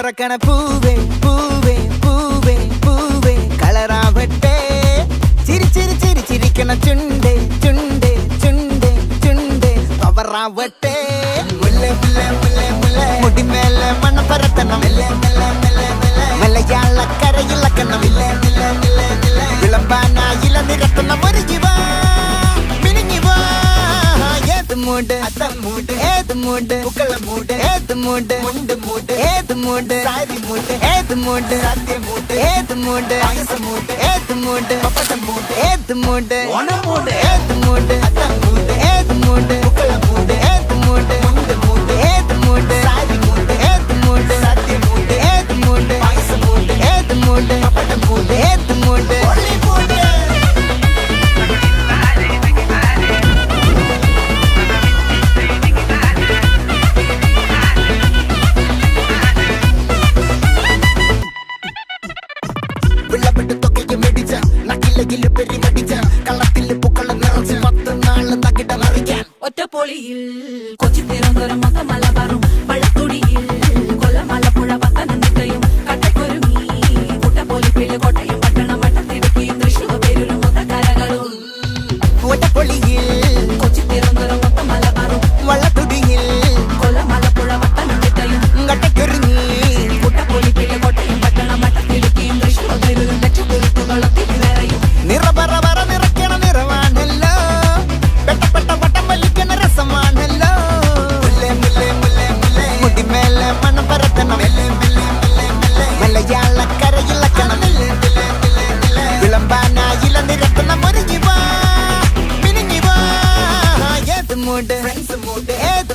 பறக்கன பூவே பூவே பூவே பூவே கலராவட்டே சிரி சிரி சிரி சிரிக்கன சுண்டே சுண்டே சுண்டே சுண்டே பவராவட்டே முல்லை முல்லை முல்லை முல்லை முடி மேல மன பரத்தனம் மலையாள கரையில் கண்ணம் விளம்பானா இள நிறத்தனம் ஜீவன் மூடு அத்த மூடு ஏது மூடு புக்கள மூடு ஏது மூடு முண்டு மூடு ஏது மூடு சாரி மூடு ஏது மூடு சத்திய மூடு ஏது மூடு ஐச மூடு ஏது மூடு பப்பட்ட மூடு ஏது மூடு ஒன மூடு. ஏது மூடு அத்த மூடு ஏது மூடு புக்கள மூடு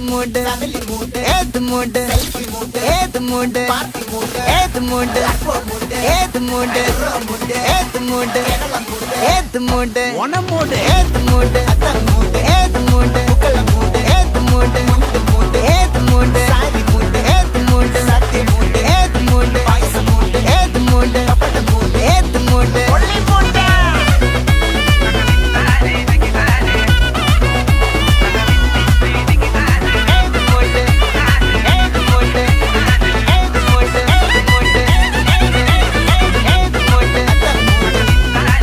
மூடு. தமிழ் மூடு. ஏது மூடு. செல்ஃபி மூடு. ஏது மூடு. பார்ட்டி மூடு. ஏது மூடு. மூடு ஏது மூடு. ஏது மூடு. ஏது மூடு ஏது மூடு.